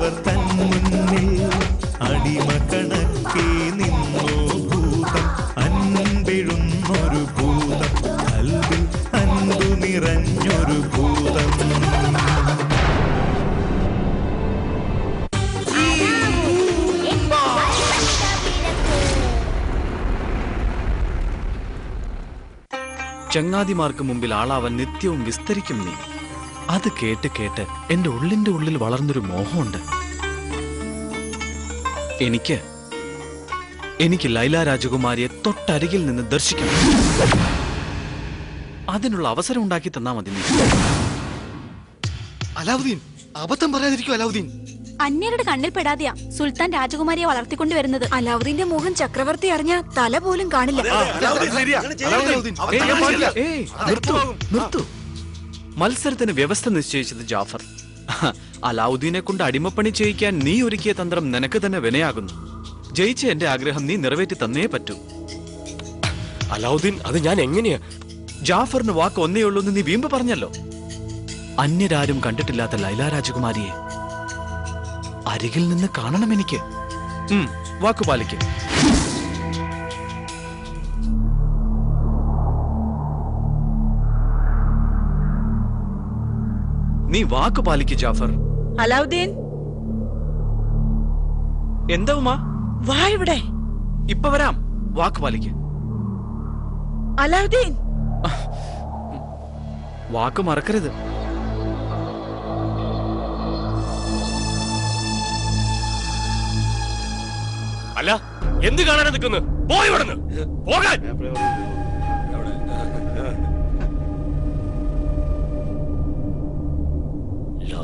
അവർ തൻ മുന്നിൽ അടിമ കണക്കേ നിന്നോ ഭൂതം. അൻപെഴുന്നൊരു ഭൂതം. കൽവിൽ അൻപു നിറഞ്ഞൊരു ഭൂതം. ചങ്ങാതിമാർക്ക് മുമ്പിൽ ആളാവൻ നിത്യവും വിസ്തരിക്കും നീ. അത് കേട്ട് കേട്ട് എന്റെ ഉള്ളിന്റെ ഉള്ളിൽ വളർന്നൊരു മോഹമുണ്ട് എനിക്ക് എനിക്ക് ലൈല രാജകുമാരിയെ തൊട്ടരികിൽ നിന്ന് ദർശിക്കണം അതിനുള്ള അവസരം ഉണ്ടാക്കി തന്നാ മതി നീ അലാവുദ്ദീൻ അബദ്ധം പറയാതിരിക്കും അലാവുദ്ദീൻ അന്യരുടെ കണ്ണിൽ പെടാതെയാ സുൽത്താൻ രാജകുമാരിയെ വളർത്തിക്കൊണ്ടുവരുന്നത് അലാവുദ്ദീന്റെ മുഖം ചക്രവർത്തി അറിഞ്ഞ തല പോലും കാണില്ല നിർത്തൂ നിർത്തൂ മത്സരത്തിന് വ്യവസ്ഥ നിശ്ചയിച്ചത് ജാഫർ. അലാവുദ്ദീനെ കൊണ്ട് അടിമപ്പണി ചെയ്യിക്കാൻ നീ ഒരുക്കിയ തന്ത്രം നിനക്ക് തന്നെ വിനയാകുന്നു. ജയിച്ച എന്റെ ആഗ്രഹം നീ നിറവേറ്റി തന്നേ പറ്റൂ. അലാവുദ്ദീൻ അത് ഞാൻ എങ്ങനെയാ? ജാഫറിന് വാക്ക് ഒന്നേ ഉള്ളൂ എന്ന് നീ വീമ്പ് പറഞ്ഞല്ലോ. അന്യരാരും കണ്ടിട്ടില്ലാത്ത ലൈല രാജകുമാരിയെ അരികിൽ നിന്ന് കാണണം എനിക്ക്. വാക്കുപാലിക്കും വാക്ക് പാലിക്കും. നീ വാക്ക് പാലിക്ക് ജാഫർ. അലാവുദ്ദീൻ. എന്താ ഉമാ വാ ഇവിടെ. ഇപ്പൊ വരാം. വാക്ക് പാലിക്ക്. അലാവുദ്ദീൻ. വാക്ക് മറക്കരുത്. അല്ല എന്ത് കാണാനാ നിൽക്കുന്നു? പോയി വിടുന്നു പോകാൻ.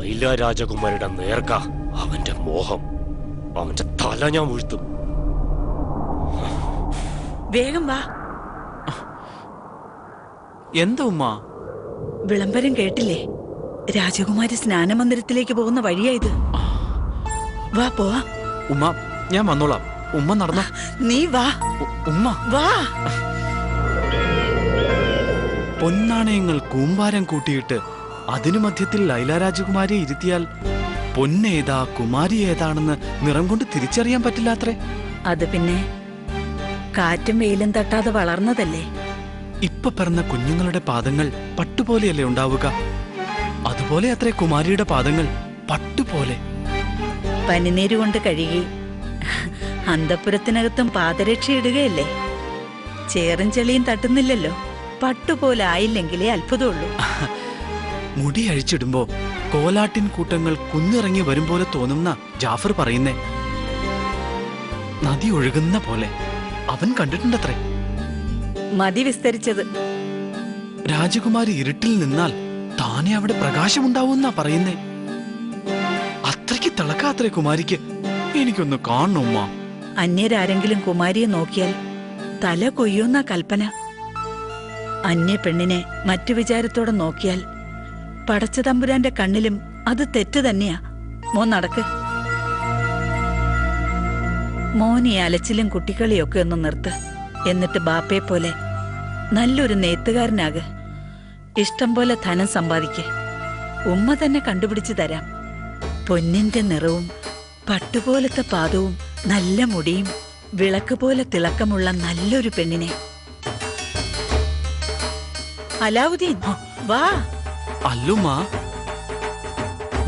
ലൈല രാജകുമാരിയുടെ നേർക്ക അവന്റെ മോഹം. അവന്റെ തല ഞാൻ വീഴ്ത്തും. വേഗം വാ. എന്താ ഉമ്മ? വിളംബരം കേട്ടില്ലേ? രാജകുമാരി സ്നാനമന്ദിരത്തിലേക്ക് പോകുന്ന വഴിയാ ഇത് വാ പോവാ. ഉമ്മ ഞാൻ വന്നോളാം. ഉമ്മ നടന്ന? നീ വാ. ഉമ്മ? വാ. പൊന്നാണയങ്ങൾ കൂമ്പാരം കൂട്ടിയിട്ട് അതിനു മധ്യത്തിൽ ലൈല രാജകുമാരിയെ ഇരുത്തിയാൽ പൊന്നേതാ കുമാരി ഏതാണെന്ന് നിറം കൊണ്ട് തിരിച്ചറിയാൻ പറ്റില്ലാത്രേ. അത് പിന്നെ കാറ്റും വെയിലും തട്ടാതെ വളർന്നതല്ലേ? ഇപ്പൊ പിറന്ന കുഞ്ഞുങ്ങളുടെ പാദങ്ങൾ പട്ടുപോലെയല്ലേ ഉണ്ടാവുക? അതുപോലെ അത്രേ കുമാരിയുടെ പാദങ്ങൾ പട്ടുപോലെ. പനിനീര് കൊണ്ട് കഴുകി അന്തപുരത്തിനകത്തും പാദരക്ഷ ഇടുകയല്ലേ? ചേറും ചെളിയും തട്ടുന്നില്ലല്ലോ. പട്ടുപോലെ ആയില്ലെങ്കിലേ അത്ഭുതമുള്ളൂ. മുടി അഴിച്ചിടുമ്പോ കോലാട്ടിൻ കൂട്ടങ്ങൾ കുന്നിറങ്ങി വരും പോലെ തോന്നുന്ന ജാഫർ പറയുന്നേ. നദി ഒഴുകുന്ന പോലെ. അവൻ കണ്ടിട്ടുണ്ടത്രേ. മതി വിസ്തരിച്ചത്. രാജകുമാരി ഇരുട്ടിൽ നിന്നാൽ താനെ അവിടെ പ്രകാശമുണ്ടാവുന്നാ പറയുന്നേ. അത്രയ്ക്ക് തിളക്കാത്രേ കുമാരിക്ക്. എനിക്കൊന്ന് കാണണം ഉമ്മ അന്യരാരെങ്കിലും കുമാരിയെ നോക്കിയാൽ തല കൊയ്യുന്ന കൽപ്പന. അന്യ പെണ്ണിനെ മറ്റു വിചാരത്തോടെ നോക്കിയാൽ പടച്ച തമ്പുരാന്റെ കണ്ണിലും അത് തെറ്റ് തന്നെയാ. മോൻ നടക്ക്. മോനെ അലച്ചിലും കുട്ടികളിയൊക്കെ ഒന്ന് നിർത്ത്. എന്നിട്ട് ബാപ്പയെ പോലെ നല്ലൊരു നെയ്ത്തുകാരനാക്. ഇഷ്ടം പോലെ ധനം സമ്പാദിക്ക്. ഉമ്മ തന്നെ കണ്ടുപിടിച്ചു തരാം. പൊന്നിന്റെ നിറവും പട്ടുപോലത്തെ പാദവും നല്ല മുടിയും വിളക്ക് പോലെ തിളക്കമുള്ള നല്ലൊരു പെണ്ണിനെ. അലാവുദ്ദീൻ വാ. അല്ലുമ്മ.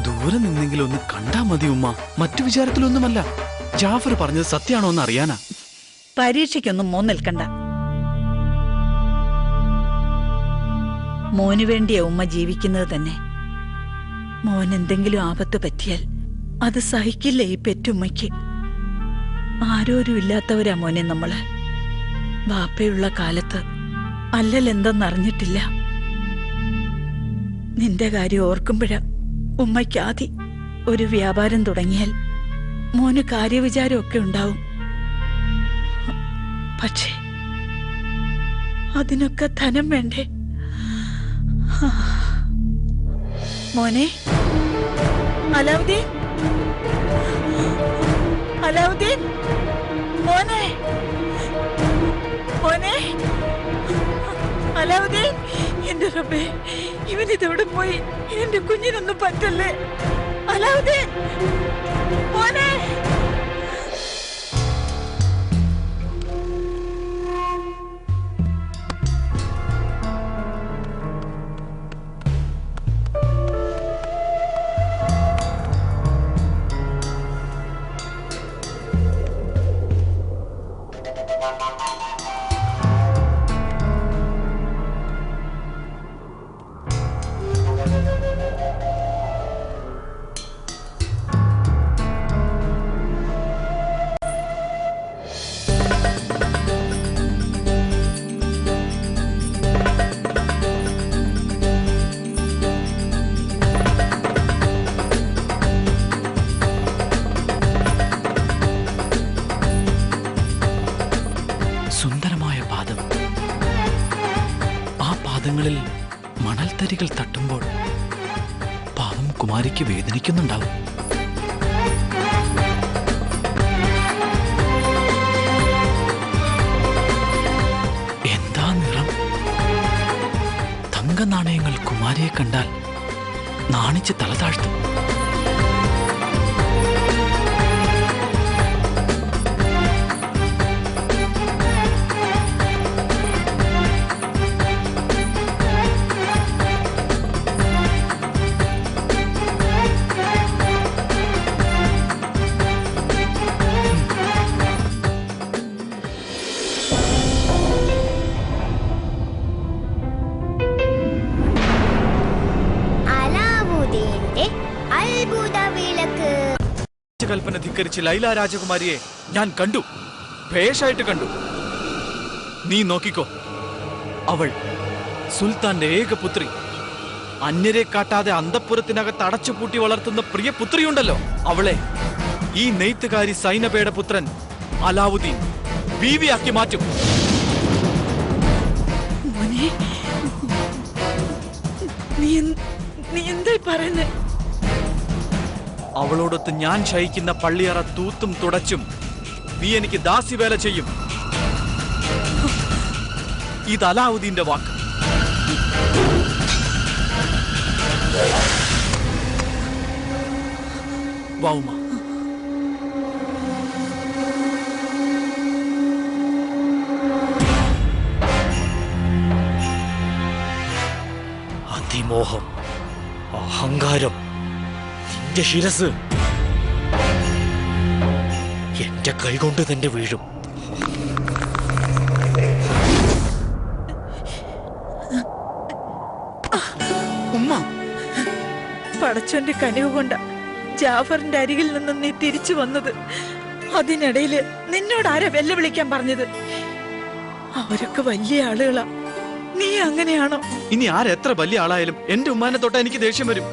ദൂരെ നിന്നെങ്കിലും ഒന്ന് കണ്ടാ മതി ഉമ്മ. മറ്റു വിചാരത്തിലൊന്നുമല്ല. ജാഫർ പറഞ്ഞത് സത്യാണോ എന്ന് അറിയാനാ പരീക്ഷയ്ക്കൊന്നും മോൻ നിൽക്കണ്ട മോന് വേണ്ടിയ ഉമ്മ ജീവിക്കുന്നത് തന്നെ. മോൻ എന്തെങ്കിലും ആപത്ത് പറ്റിയാൽ അത് സഹിക്കില്ല ഈ പെറ്റുമ്മയ്ക്ക്? ആരോരും ഇല്ലാത്തവരാ മോനെ നമ്മൾ. ബാപ്പയുള്ള കാലത്ത് അല്ലലെന്തെന്നറിഞ്ഞിട്ടില്ല നിന്റെ കാര്യം ഓർക്കുമ്പോഴാ ഉമ്മയ്ക്കാതി ഒരു വ്യാപാരം തുടങ്ങിയാൽ മോന് കാര്യവിചാരമൊക്കെ ഉണ്ടാവും. പക്ഷേ അതിനൊക്കെ ധനം വേണ്ടേ? മോനെ? അലാവുദ്ദീൻ? അലാവുദ്ദീൻ? മോനെ? മോനെ? അലാവുദ്ദീൻ? എന്റെ റബ്ബേ ഇവൻ ഇതെവിടെ പോയി? എന്റെ കുഞ്ഞിനൊന്നും പറ്റല്ലേ? അലാവുദ്ദീൻ മോനെ! ലൈല രാജകുമാരിയെ ഞാൻ കണ്ടു. ഭേഷായിട്ട് കണ്ടു. നീ നോക്കിക്കോ. അവൾ സുൽത്താന്റെ ഏക പുത്രി. അന്യരെ കാട്ടാതെ അന്തപ്പുരത്തിനകത്ത് അടച്ചുപൂട്ടി വളർത്തുന്ന പ്രിയ പുത്രിയുണ്ടല്ലോ. അവളെ ഈ നെയ്ത്തുകാരി സൈനബയുടെ പുത്രൻ അലാവുദ്ദീൻ ബീവിയാക്കി മാറ്റും. നീ എന്താ നീ എന്തായി പറയുന്നേ? അവളോടൊത്ത് ഞാൻ ശയിക്കുന്ന പള്ളിയറ തൂത്തും തുടച്ചും നീ എനിക്ക് ദാസ്യവേല ചെയ്യും. ഇത് അലാവുദ്ദീന്റെ വാക്ക്. അതിമോഹം അഹങ്കാരം. നിന്റെ ശിരസ് എന്റെ കൈകൊണ്ട് തന്നെ വീഴും. ഉമ്മ പടച്ചോന്റെ കനിവ് കൊണ്ട ജാഫറിന്റെ അരികിൽ നിന്ന് നീ തിരിച്ചു വന്നത്. അതിനിടയിൽ നിന്നോട് ആരാ വെല്ലുവിളിക്കാൻ പറഞ്ഞത്? അവരൊക്കെ വലിയ ആളുകളാ. നീ അങ്ങനെയാണോ? ഇനി ആരെത്ര വലിയ ആളായാലും എന്റെ ഉമ്മാനെ തൊട്ടാ എനിക്ക് ദേഷ്യം വരും.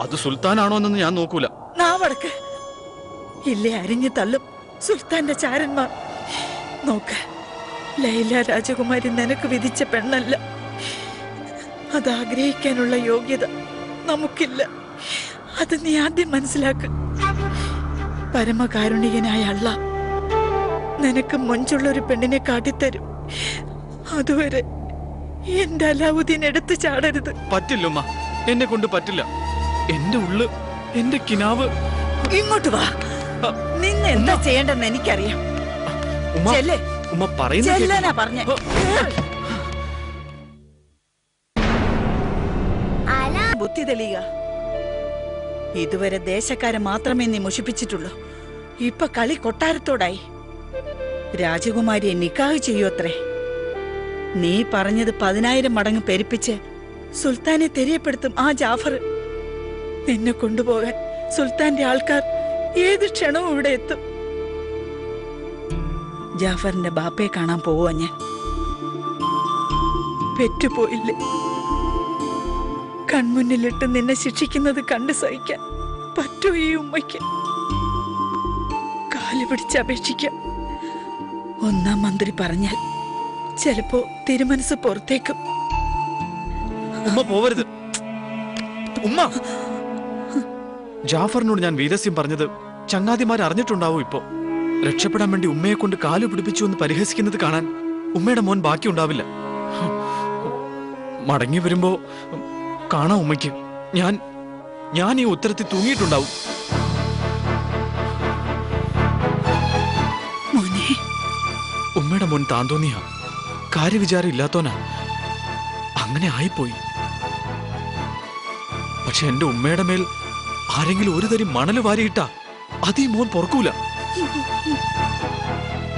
അത് സുൽത്താനാണോ എന്നൊന്നും ഞാൻ നോക്കൂല. നാവടക്ക്. ഇല്ലേ അരിഞ്ഞു തള്ളും സുൽത്താന്റെ ചാരന്മാർ. നോക്ക് ലൈല രാജകുമാരി നിനക്ക് വിധിച്ച പെണ്ണല്ല. അത് ആഗ്രഹിക്കാനുള്ള യോഗ്യത നമുക്കില്ല. അത് നീ ആദ്യം മനസ്സിലാക്ക്. പരമകാരുണികനായ അള്ള നിനക്ക് മൊഞ്ചുള്ള ഒരു പെണ്ണിനെ കാട്ടിത്തരും. അതുവരെ എന്റെ അലാവുദ്ദീൻ എടുത്തു ചാടരുത്. പറ്റില്ല എന്നെ കൊണ്ട് പറ്റില്ല. എന്റെ ഉള്ള് എന്റെ കിനാവ്. ഇങ്ങോട്ട് വാ. നിങ്ങ എന്താ ചെയ്യേണ്ടെന്ന് എനിക്കറിയാം. ഉമ്മ പറയുന്ന പറഞ്ഞ. ബുദ്ധി തെളിയുക. ഇതുവരെ ദേശക്കാരെ മാത്രമേ നീ മുഷിപ്പിച്ചിട്ടുള്ളൂ. ഇപ്പൊ കളി കൊട്ടാരത്തോടായി. രാജകുമാരിയെ നിക്കാഹ് ചെയ്യോത്രേ നീ പറഞ്ഞത് പതിനായിരം മടങ്ങ് പെരുപ്പിച്ച് സുൽത്താനെ തെരിയപ്പെടുത്തും ആ ജാഫർ. നിന്നെ കൊണ്ടുപോകാൻ സുൽത്താന്റെ ആൾക്കാർ ഏത് ക്ഷണവും ഇവിടെ എത്തും. ജാഫറിന്റെ ബാപ്പയെ കാണാൻ പോവാ ഞാൻ. പെറ്റുപോയില്ലേ? കൺമുന്നിലിട്ട് നിന്നെ ശിക്ഷിക്കുന്നത് കണ്ട് സഹിക്കാൻ പറ്റൂ ഈ ഉമ്മയ്ക്ക്. കാൽ പിടിച്ച് അപേക്ഷിക്കാം. ഒന്നാം മന്ത്രി പറഞ്ഞാൽ ചിലപ്പോ തിരുമനസ് പുറത്തേക്കും. ഉമ്മ പോവരുത്. ഉമ്മ. ജാഫറിനോട് ഞാൻ വീരസ്യം പറഞ്ഞത് ചങ്ങാതിമാർ അറിഞ്ഞിട്ടുണ്ടാവും ഇപ്പോ. രക്ഷപ്പെടാൻ വേണ്ടി ഉമ്മയെ കൊണ്ട് കാലു പിടിപ്പിച്ചു എന്ന് പരിഹസിക്കുന്നത് കാണാൻ ഉമ്മയുടെ മോൻ ബാക്കി ഉണ്ടാവില്ല മടങ്ങി വരുമ്പോ കാണാം ഉമ്മയ്ക്ക്. ഞാൻ ഞാൻ ഈ ഉത്തരത്തിൽ തൂങ്ങിയിട്ടുണ്ടാവും. ഉമ്മയുടെ മോൻ താന്തോന്നിയാ. കാര്യവിചാരം ഇല്ലാത്തോനാ. അങ്ങനെ ആയിപ്പോയി. പക്ഷെ എന്റെ ഉമ്മയുടെ മേൽ ആരെങ്കിലും ഒരു തരി മണൽ വാരിയിട്ടാ. അതീ മോൻ പൊറക്കൂല.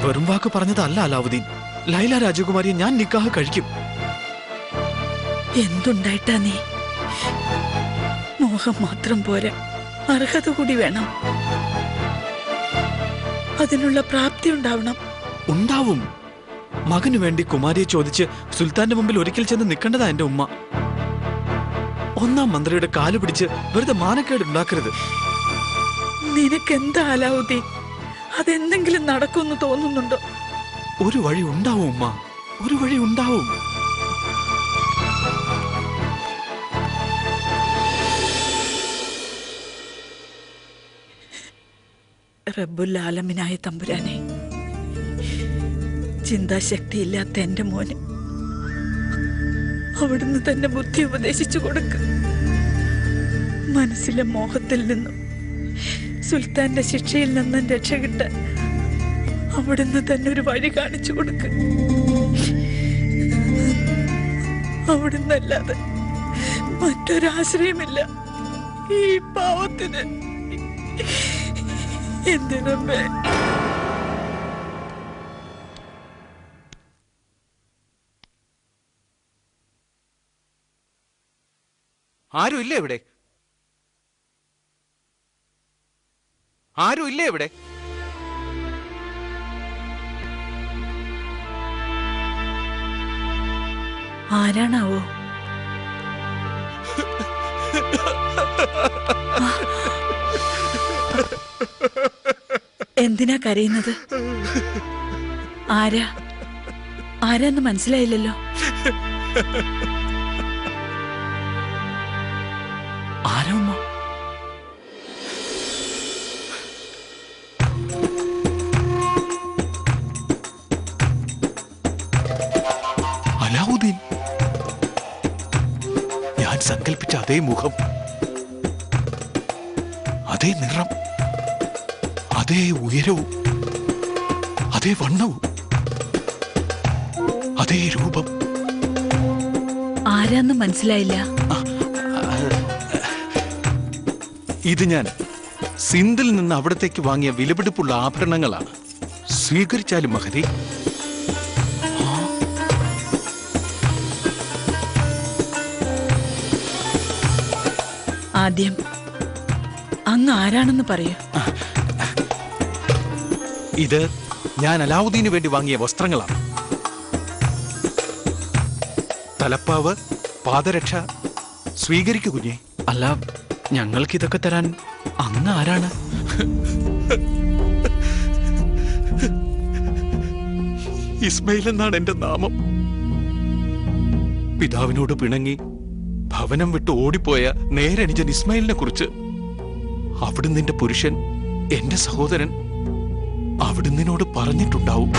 വെറും വാക്ക് പറഞ്ഞതല്ല അലാവുദ്ദീൻ. ലൈല രാജകുമാരിയെ ഞാൻ നിക്കാഹ് കഴിക്കും. എന്തുണ്ടായിട്ടാ നീ? മോഹം മാത്രം പോരാ. അർഹത കൂടി വേണം. അതിനുള്ള പ്രാപ്തി ഉണ്ടാവണം. ഉണ്ടാവും. മകനു വേണ്ടി കുമാരിയെ ചോദിച്ച് സുൽത്താന്റെ മുമ്പിൽ ഒരിക്കൽ ചെന്ന് നിൽക്കേണ്ടതാ എന്റെ ഉമ്മ. ഒന്നാം മന്ത്രിയുടെ കാലു പിടിച്ച് വെറുതെ മാനക്കേട് ഉണ്ടാക്കരുത്. നിനക്കെന്താ അലാവുദ്ദീൻ? അതെന്തെങ്കിലും നടക്കുമെന്ന് തോന്നുന്നുണ്ടോ? ഒരു വഴി ഉണ്ടാവും ഉമ്മ. ഒരു വഴി ഉണ്ടാവും. റബ്ബുല്ലാലമിനായ തമ്പുരാനെ ചിന്താശക്തിയില്ലാത്ത എന്റെ മോനെ അവിടുന്ന് തന്നെ ബുദ്ധി ഉപദേശിച്ചു കൊടുക്ക. മനസ്സിലെ മോഹത്തിൽ നിന്നും സുൽത്താന്റെ ശിക്ഷയിൽ നിന്നും രക്ഷ കിട്ടാൻ അവിടുന്ന് തന്നെ ഒരു വഴി കാണിച്ചു കൊടുക്ക. അവിടുന്നല്ലാതെ മറ്റൊരാശ്രയമില്ല. ഈ പാവത്തിന് എന്തിനമ്മേ? ആരും ഇല്ലേ ഇവിടെ? ആരും ഇല്ലേ ഇവിടെ? ആരാണാവോ? എന്തിനാ കരയുന്നത്? ആരാ? ആരാന്ന് മനസ്സിലായില്ലല്ലോ. മുഖം അതേ നിറം അതേ ഉയരവും അതേ വണ്ണവും അതേ രൂപം. ആരാന്ന് മനസ്സിലായില്ല. ഇത് ഞാൻ സിന്ധിൽ നിന്ന് അവിടത്തേക്ക് വാങ്ങിയ വിലപിടിപ്പുള്ള ആഭരണങ്ങളാണ്. സ്വീകരിച്ചാലും മഹതി. ആദ്യം അങ്ങ് ആരാണെന്ന് പറയൂ. ഇത് ഞാൻ അലാവുദ്ദീന് വേണ്ടി വാങ്ങിയ വസ്ത്രങ്ങളാണ്. തലപ്പാവ് പാദരക്ഷ സ്വീകരിക്കു കുഞ്ഞെ. അല്ല ഞങ്ങൾക്ക് ഇതൊക്കെ തരാൻ അങ്ങ് ആരാണ്? ഇസ്മയിൽ എന്നാണ് എന്റെ നാമം. പിതാവിനോട് പിണങ്ങി ഭവനം വിട്ട് ഓടിപ്പോയ നേരണിജൻ ഇസ്മായിലിനെ കുറിച്ച്. അവിടുന്ന് പുരുഷൻ എന്റെ സഹോദരൻ അവിടുന്നിനോട് പറഞ്ഞിട്ടുണ്ടാവും.